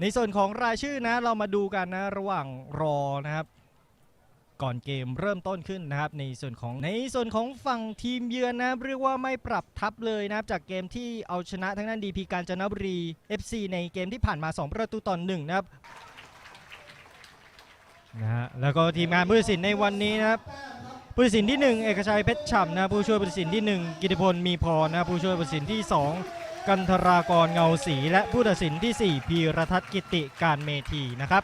ในส่วนของรายชื่อนะเรามาดูกันนะระหว่างรอนะครับ ก่อนเกมเริ่มต้นขึ้นนะครับ ในส่วนของในส่วนของฝั่งทีมเยือนนะรเรียกว่าไม่ปรับทับเลยนะครับจากเกมที่เอาชนะทั้งนั้นดีพีกาญจนบุรี FC ในเกมที่ผ่านมา 2 ประตูต่อหนึ่งนะครับนะฮะแล้วก็ทีมงานผู้ตัดสินในวันนี้นะครับผู้ตัดสินที่ 1 เอกชัยเพชรฉ่ำนะผู้ช่วยผู้ตัดสินที่ 1 กิติพลมีพรนะผู้ช่วยผู้ตัดสินที่ 2 กันทรากรเงาศรีและผู้ตัดสินที่ 4 พีรทัศน์กิติการเมธีนะครับ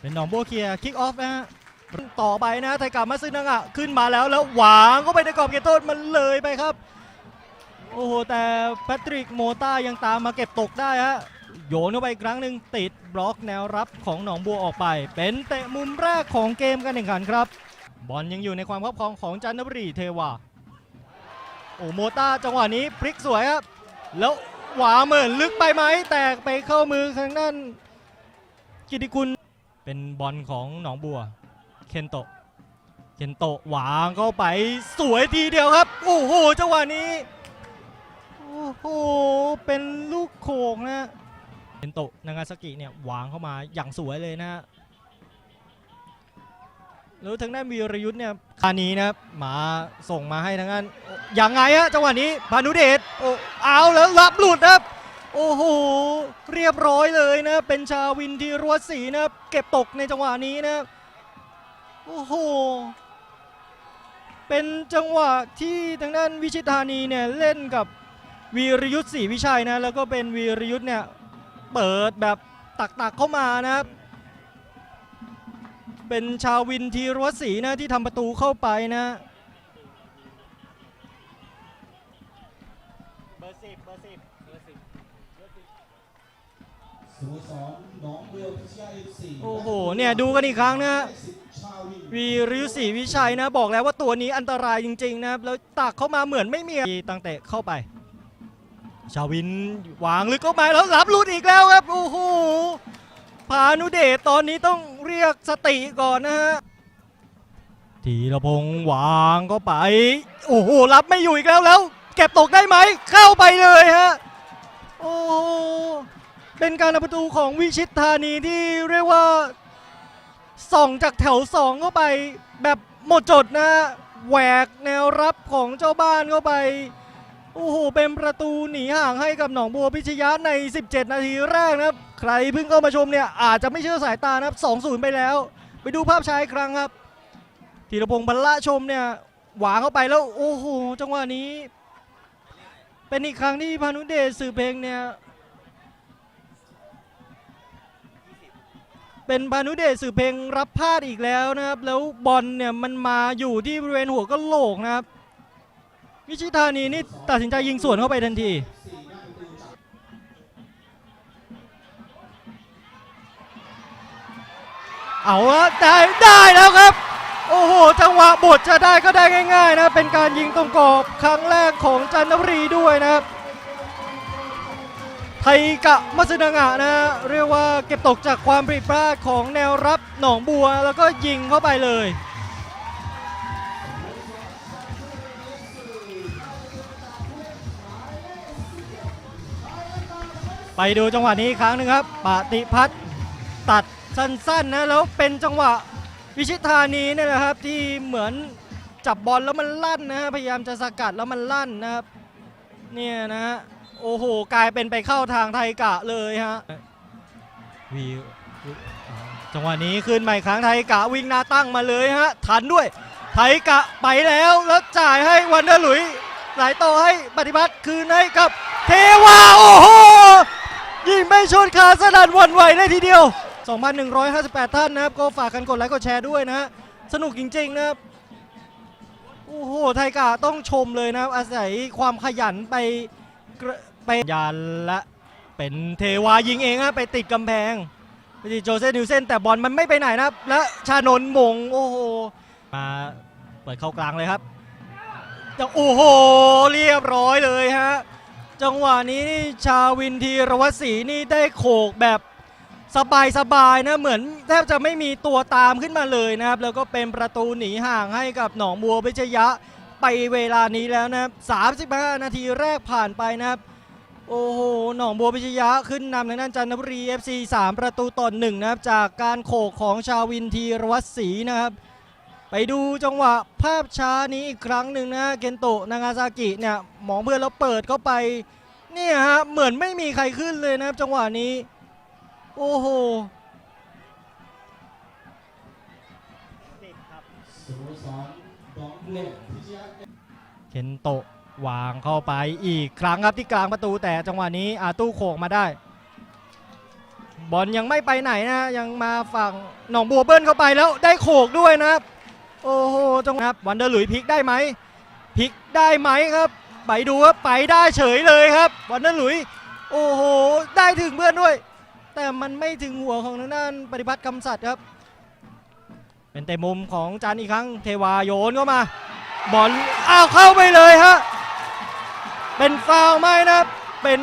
เป็นหนองบัวเคียคิกออฟนะฮะต่อไปนะไทยกามาซึนังอะขึ้นมาแล้วแล้วหวางเข้าไปในกรอบเขตโทษมันเลยไปครับ โอ้โห แต่แพทริกโมต้ายังตามมาเก็บตกได้ฮะ โยนเข้าไปอีกครั้งหนึ่งติดบล็อกแนวรับของหนองบัวออกไป เป็นเตะมุมแรกของเกมการแข่งขันครับ บอลยังอยู่ในความครอบครองของจันทบุรีเทวาโอ้โมต้าจังหวะนี้พลิกสวยครับ แล้วหวาเหมือนลึกไปไหม แตกไปเข้ามือทางด้านกิติกุลเป็นบอลของหนองบัว เคนโตะเคนโตะหวางเข้าไปสวยทีเดียวครับ โอ้โหจังหวะนี้ โอ้โหเป็นลูกโขกนะ เคนโตะนางาซากิเนี่ยหวางเข้ามาอย่างสวยเลยนะแล้วทางด้านวีรยุทธ์เนี่ยคานี้นะมาส่งมาให้ทางด้านอยังไงฮะจังหวะนี้พานุเดชโอ้เอาแล้วรับหลุดครับโอ้โหเรียบร้อยเลยนะเป็นชาวินทีรัวศรีนะเก็บตกในจังหวะนี้นะโอ้โหเป็นจังหวะที่ทางด้านวิชิตานีเนี่ยเล่นกับวีรยุทธ์ศรีวิชัยนะแล้วก็เป็นวีรยุทธ์เนี่ย เปิดแบบตักๆเข้ามานะครับ เป็นชาววินทีรัวศรีนะที่ทำประตูเข้าไปนะเบอร์สิบเบอร์สิบเบอร์สิบสโมสรหนองบัวพิชยาเอฟซีโอ้โหเนี่ยดูกันอีกครั้งนะสิทธิ์ชาววินวีริยุศรีวิชัยนะ บอกแล้วว่าตัวนี้อันตรายจริงๆนะครับแล้วตักเข้ามาเหมือนไม่มีตั้งแต่เข้าไป ชาวินวางลึกเข้าไปแล้วรับลุดอีกแล้วครับโอ้โหพานุเดชตอนนี้ต้องเรียกสติก่อนนะฮะธีรพงษ์วางเข้าไป โอ้โหรับไม่อยู่อีกแล้วแล้ว เก็บตกได้ไหมเข้าไปเลยฮะโอ้เป็นการประตูของวิชิตธานีที่เรียกว่าส่องจากแถวสองเข้าไปแบบหมดจดนะแหวกแนวรับของเจ้าบ้านเข้าไป โอ้โห เป็นประตูหนีห่างให้กับหนองบัวพิชยะใน 17 นาทีแรกนะครับ ใครเพิ่งเข้ามาชมเนี่ย อาจจะไม่เชื่อสายตานะครับ 2-0 ไปแล้ว ไปดูภาพชาอีกครั้งครับธีรพงศ์บรรละชมเนี่ย หวางเข้าไปแล้ว โอ้โห จังหวะนี้ เป็นอีกครั้งที่พานุเดชสื่อเพลงเนี่ย เป็นพานุเดชสื่อเพลงรับพลาดอีกแล้วนะครับ แล้วบอลเนี่ยมันมาอยู่ที่บริเวณหัวกะโหลกนะครับ วิชิตานีนี่ตัดสินใจยิงสวนเข้าไปทันทีเอาละได้ได้แล้วครับ โอ้โห จังหวะบทจะได้ก็ได้ง่าย ๆ นะ เป็นการยิงตรงกรอบครั้งแรกของจันทบุรีด้วยนะครับ ไทยกะมัสนางะนะ เรียกว่าเก็บตกจากความผิดพลาดของแนวรับหนองบัว แล้วก็ยิงเข้าไปเลย ไปดูจังหวะนี้อีกครั้งหนึ่งครับปฏิพัฒน์ตัดสั้นๆนะแล้วเป็นจังหวะวิชิตธานีเนี่ยแหละครับที่เหมือนจับบอลแล้วมันลั่นนะฮะพยายามจะสกัดแล้วมันลั่นนะครับเนี่ยนะฮะโอ้โหกลายเป็นไปเข้าทางไทยกะเลยฮะวีจังหวะนี้ขึ้นใหม่ครั้งไทยกะวิ่งหน้าตั้งมาเลยฮะทันด้วยไทยกะไปแล้วแล้วจ่ายให้วันเดอร์หลุยไหลต่อให้ปฏิพัฒน์คืนให้กับเทวาโอ้โห ยิงไม่ชนขาสนั่นวันไหวเลยทีเดียว 2,158 ท่านนะครับ ก็ฝากกันกดไลค์กดแชร์ด้วยนะฮะ สนุกจริง ๆ นะครับ โอ้โห ไทยกะต้องชมเลยนะครับ อาศัยความขยันไปไปยันและเป็นเทวายิงเองฮะไปติดกำแพงไปติดโจเซนิวเซนแต่บอลมันไม่ไปไหนนะครับ และชานนมงโอ้โหมาเปิดเข้ากลางเลยครับโอ้โห เรียบร้อยเลยฮะ จังหวะนี้นี่ชาวินทีรวัตศรีนี่ได้โขกแบบสบายสบายๆนะเหมือนแทบจะไม่มีตัวตามขึ้นมาเลยนะครับ แล้วก็เป็นประตูหนีห่างให้กับหนองบัวพิชยะไปเวลานี้แล้วนะครับ35 นาทีแรกผ่านไปนะครับ โอ้โหหนองบัวพิชยะขึ้นนำในนั้นจันทบุรี FC 3 ประตูต่อหนึ่งนะครับ จากการโขกของชาวินทีรวัตศรีนะครับ ไปดูจังหวะภาพช้านี้อีกครั้งหนึ่งนะเกนโตะนางาซากิเนี่ยมองเพื่อนแล้วเปิดเข้าไปเนี่ยฮะเหมือนไม่มีใครขึ้นเลยนะครับจังหวะนี้ โอ้โหสโมสรหนองบัวพิชยาเคนโตะวางเข้าไปอีกครั้งครับที่กลางประตูแต่จังหวะนี้อาตู้โขกมาได้ บอลยังไม่ไปไหนนะยังมาฝั่งหนองบัวเบิ้ลเข้าไปแล้วได้โขกด้วยนะครับ โอ้โหจังหวะครับวันเดอร์หลุยพลิกได้ไหมพลิกได้ไหมครับ ไปดูครับไปได้เฉยเลยครับวันเดอร์หลุย โอ้โห ได้ถึงเพื่อนด้วย แต่มันไม่ถึงหัวของทางด้านปฏิพัฒน์คำสัตย์ครับ เป็นเตะมุมของจันอีกครั้ง เทวาโยนเข้ามาบอลอ้าวเข้าไปเลยฮะเป็นฟาวไหมนะเป็น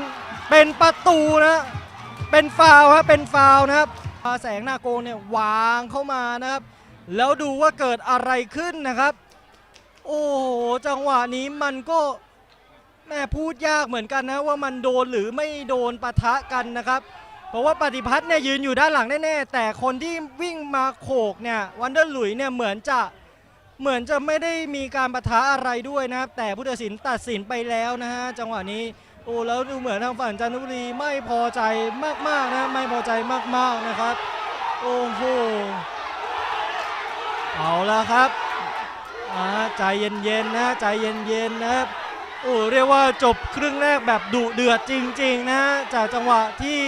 เป็นประตูนะเป็นฟาวฮะเป็นฟาวนะครับแสงหน้าโกเนี่ย วางเข้ามานะครับ แล้วดูว่าเกิดอะไรขึ้นนะครับ โอ้โหจังหวะนี้มันก็แม่พูดยากเหมือนกันนะว่ามันโดนหรือไม่โดนปะทะกันนะครับ เพราะว่าปฏิพัฒน์เนี่ยยืนอยู่ด้านหลังแน่ๆ แต่คนที่วิ่งมาโขกเนี่ยวันเดอร์หลุยเนี่ยเหมือนจะเหมือนจะไม่ได้มีการปะทะอะไรด้วยนะครับ แต่ผู้ตัดสินตัดสินไปแล้วนะฮะจังหวะนี้โอ้แล้วดูเหมือนทางฝั่งจันทบุรีไม่พอใจมากๆนะไม่พอใจมากๆนะครับ โอ้โห เอาละครับอ่าใจเย็นๆนะใจเย็นๆนะครับโอ้เรียกว่าจบครึ่งแรกแบบดุเดือดจริง ๆ นะจากจังหวะที่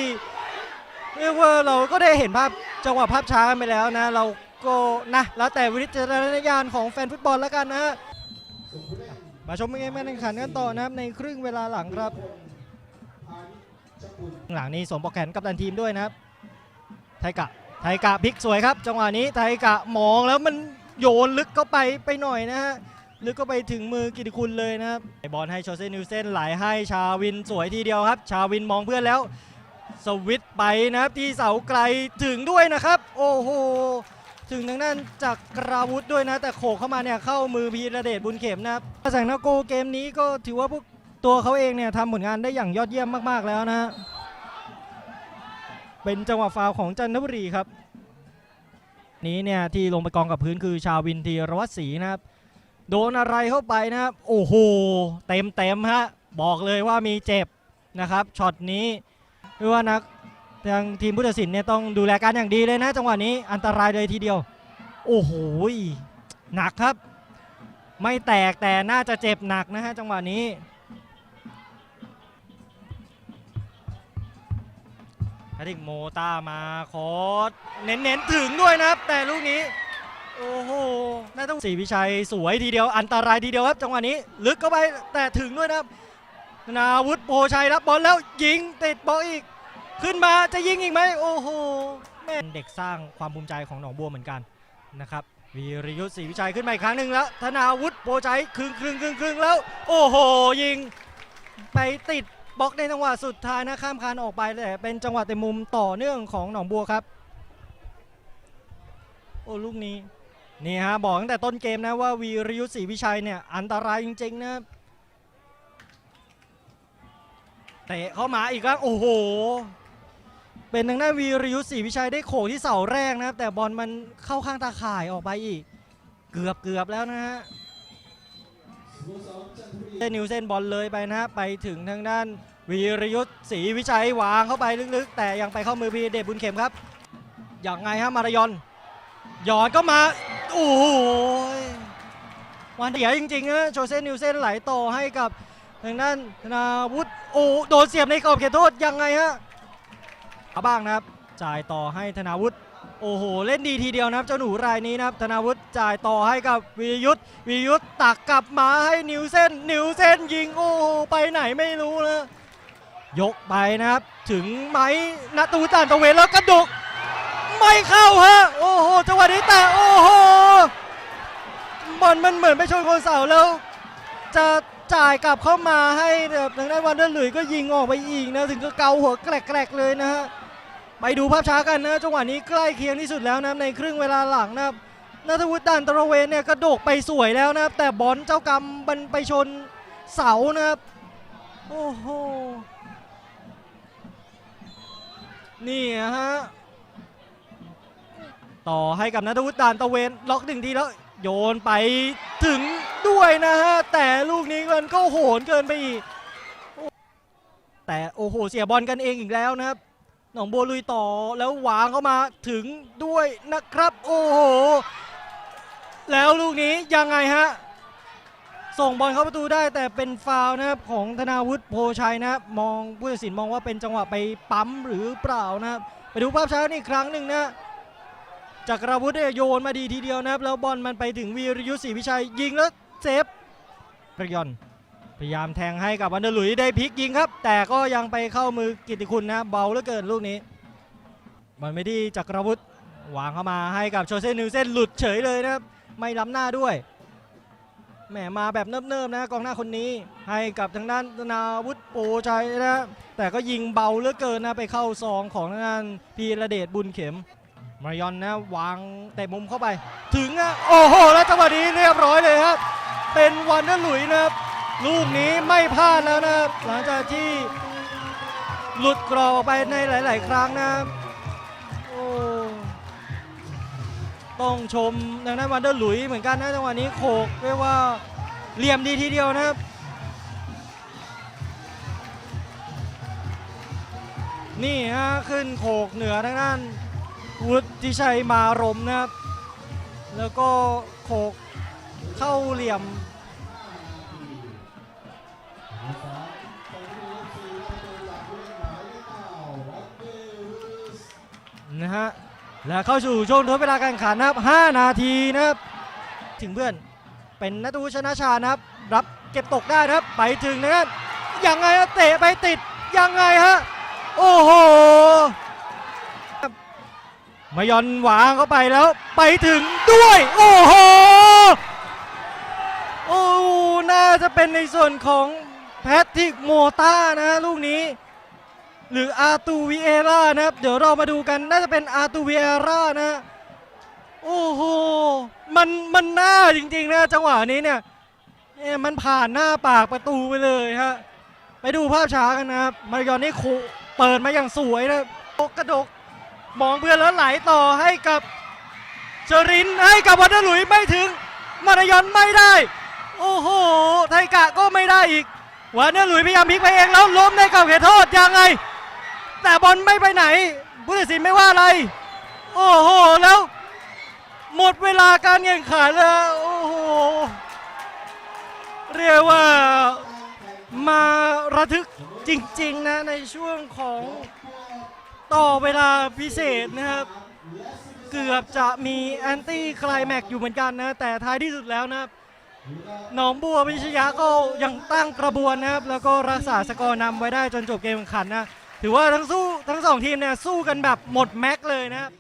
เรียกว่าเราก็ได้เห็นภาพจังหวะภาพช้ากันไปแล้วนะ เราก็นะแล้วแต่วิจารณญาณของแฟนฟุตบอลแล้วกันนะมาชมเกมการแข่งขันกันต่อนะครับในครึ่งเวลาหลังครับ หลังนี้สมปอกแขนกับตันทีมด้วยนะครับไทกะ ไทกะพลิกสวยครับ จังหวะนี้ไทกะมองแล้วมันโยนลึกเข้าไปไปหน่อยนะฮะลึกเข้าไปถึงมือกิติคุณเลยนะครับบอลให้โชเซนิวเซนไหลให้ชาวินสวยทีเดียวครับ ชาวินมองเพื่อนแล้ว สวิตไปนะครับที่เสาไกลถึงด้วยนะครับ โอ้โหถึงทางด้านจากกราวุธด้วยนะ แต่โขกเข้ามาเนี่ยเข้ามือพีระเดชบุญเข็มนะครับแสงนาโกเกมนี้ก็ถือว่าพวกตัวเขาเองเนี่ยทำผลงานได้อย่างยอดเยี่ยมมากๆแล้วนะฮะ เป็นจังหวะฟาวของจันทบุรีครับ นี้เนี่ยที่ลงไปกองกับพื้นคือชาววินทีรวัตศรีนะครับ โดนอะไรเข้าไปนะครับ โอ้โห เต็มเต็มฮะ บอกเลยว่ามีเจ็บนะครับ ช็อตนี้ไม่ว่านักทางทีมผู้ตัดสินเนี่ยต้องดูแลการอย่างดีเลยนะ จังหวะนี้อันตรายเลยทีเดียว โอ้โห หนักครับ ไม่แตกแต่น่าจะเจ็บหนักนะฮะจังหวะนี้ แพทริกโมตามาโคดเน้นๆถึงด้วยนะครับ แต่ลูกนี้ โอ้โหน่าต้องศรีวิชัยสวยทีเดียวอันตรายทีเดียวครับจังหวะนี้ ลึกเข้าไปแต่ถึงด้วยนะครับนาวุฒิโพชัยรับบอลแล้วยิงติดบอลอีก ขึ้นมาจะยิงอีกไหมโอ้โหแม่เด็กสร้างความภูมิใจของหนองบัวเหมือนกันนะครับวีรยุทธศรีวิชัยขึ้นมาอีกครั้งหนึ่งแล้ว ธนาวุฒิโพชัยครึ่งครึ่งครึ่งครึ่งแล้ว โอ้โห ยิงไปติด บล็อกในจังหวะสุดท้ายนะข้ามคานออกไปแต่เป็นจังหวะเต็มมุมต่อเนื่องของหนองบัวครับ โอ้ลูกนี้นี่ฮะบอกตั้งแต่ต้นเกมนะว่าวีรยุทธศรีวิชัยเนี่ยอันตรายจริงๆนะเตะเข้ามาอีกแล้วโอ้โห เป็นทางด้านวีรยุทธศรีวิชัยได้โขกที่เสาแรกนะครับ แต่บอลมันเข้าข้างตาข่ายออกไปอีก เกือบเกือบแล้วนะฮะ เส้นนิวเส้นบอลเลยไปนะฮะไปถึงทางด้านวีรยุทธศรีวิชัยวางเข้าไปลึกๆ แต่ยังไปเข้ามือพีเดชบุญเข็มครับอย่างไงฮะมารยอนหยอดก็มาโอ้โหวันเดียวจริงๆนะโจเซนนิวเส้นไหลต่อให้กับทางด้านธนาวุฒิโอ้โดนเสียบในกรอบเขตโทษยังไงฮะเอาบ้างนะครับ จ่ายต่อให้ธนาวุฒิ โอ้โห เล่นดีทีเดียวนะครับ เจ้าหนูรายนี้นะครับธนาวุฒิจ่ายต่อให้กับวีรยุทธวีรยุทธตักกลับมาให้นิวเส้น นิวเส้นยิงโอ้ไปไหนไม่รู้นะยกไปนะครับ ถึงไหมนาตูจานตะเวนแล้วกระดก ไม่เข้าฮะโอ้โหจังหวะนี้แต่โอ้โหบอลมันเหมือนไปชนคนเสาแล้ว จะจ่ายกลับเข้ามาให้แบบทางด้านวันเดอร์หลุยก็ยิงออกไปอีกนะ ถึงก็เกาหัวแกลกๆเลยนะฮะ ไปดูภาพช้ากันนะจังหวะนี้ใกล้เคียงที่สุดแล้วนะในครึ่งเวลาหลังนะครับนัทวุฒิดันตระเวนเนี่ยกระโดกไปสวยแล้วนะครับแต่บอลเจ้ากรรมมันไปชนเสานะครับโอ้โหนี่ฮะต่อให้กับนัทวุฒิดานตะเวนล็อกหนึ่งทีแล้วโยนไปถึงด้วยนะฮะแต่ลูกนี้มันก็โหนเกินไปอีกแต่โอ้โหเสียบอลกันเองอีกแล้วนะครับ หนองบัวลุยต่อแล้ววางเข้ามาถึงด้วยนะครับ โอ้โห แล้วลูกนี้ยังไงฮะ ส่งบอลเข้าประตูได้แต่เป็นฟาวนะครับของธนาวุฒิโพชัยนะครับมองผู้ตัดสินมองว่าเป็นจังหวะไปปั๊มหรือเปล่านะครับไปดูภาพช้านี่ครั้งหนึ่งนะจากรวุฒิโยนมาดีทีเดียวนะครับ แล้วบอลมันไปถึงวีรยุทธศรีวิชัยยิงแล้วเซฟประยอน พยายามแทงให้กับวันเดอร์ลุยได้พลิกยิงครับ แต่ก็ยังไปเข้ามือกิติคุณนะเบาเหลือเกินลูกนี้บอลไม่ดีจากรวุฒิวางเข้ามาให้กับโชเซ่นิวเซนหลุดเฉยเลยนะครับไม่ล้ำหน้าด้วยแหมมาแบบเนิบๆนะกองหน้าคนนี้ให้กับทางด้านธนาวุฒิโปชัยนะแต่ก็ยิงเบาเหลือเกินนะไปเข้าซองของทางด้านพีระเดชบุญเข็มมารยอนนะวางเตะมุมเข้าไป ถึงอะโอ้โหแล้วจังหวะนี้เรียบร้อยเลยครับเป็นวันเดอร์หลุยนะครับ ลูกนี้ไม่พลาดแล้วนะครับหลังจากที่หลุดกรอบออกไปในหลาย ๆ ครั้งนะครับโอ้ต้องชมทางด้านวันเดอร์หลุยเหมือนกันนะจังหวะนี้โขกเรียกว่าเหลี่ยมดีทีเดียวนะครับ นี่ฮะขึ้นโขกเหนือทางด้านวุฒิชัยมารมนะครับ แล้วก็โขกเข้าเหลี่ยม นะฮะและเข้าสู่ช่วงทดเวลาการแข่งขันนะครับ 5 นาทีนะครับถึงเพื่อนเป็นนัทวุฒิชนะชานะครับ รับเก็บตกได้นะครับ ไปถึงนะครับยังไงฮะเตะไปติดยังไงฮะโอ้โหมายอนหวางเข้าไปแล้วไปถึงด้วย โอ้โหโอ้น่าจะเป็นในส่วนของแพทริกโมต้านะลูกนี้ หรืออาตูวิเอร่านะครับ เดี๋ยวเรามาดูกันน่าจะเป็นอาตูวิเอร่านะโอ้โหมันมันหน้าจริงๆนะจังหวะนี้เนี่ยเอ๊ะมันผ่านหน้าปากประตูไปเลยฮะไปดูภาพช้ากันนะครับมายอนนี่โคเปิดมาอย่างสวยนะกระดกมองเพื่อนแล้วไหลต่อให้กับเชอรินให้กับวันดอร์หลุยไม่ถึงมารยอนไม่ได้ โอ้โหไทกะก็ไม่ได้อีกวันดอร์หลุยพยายามพลิกไปเองแล้วล้มในกรอบเขตโทษยังไง แต่บอลไม่ไปไหนผู้ตัดสินไม่ว่าอะไร โอ้โห แล้ว หมดเวลาการแข่งขันแล้ว โอ้โห เรียกว่ามาระทึกจริง ๆ นะ ในช่วงของต่อเวลาพิเศษนะครับ เกือบจะมีแอนตี้คลายแม็กอยู่เหมือนกันนะ แต่ท้ายที่สุดแล้วนะครับหนองบัวพิชยาก็ยังตั้งกระบวนนะครับ แล้วก็รักษาสกอร์นำไว้ได้จนจบเกมแข่งขันนะ ถือว่าทั้งสู้ทั้งสองทีมเนี่ยสู้กันแบบหมดแม็กซ์เลยนะครับ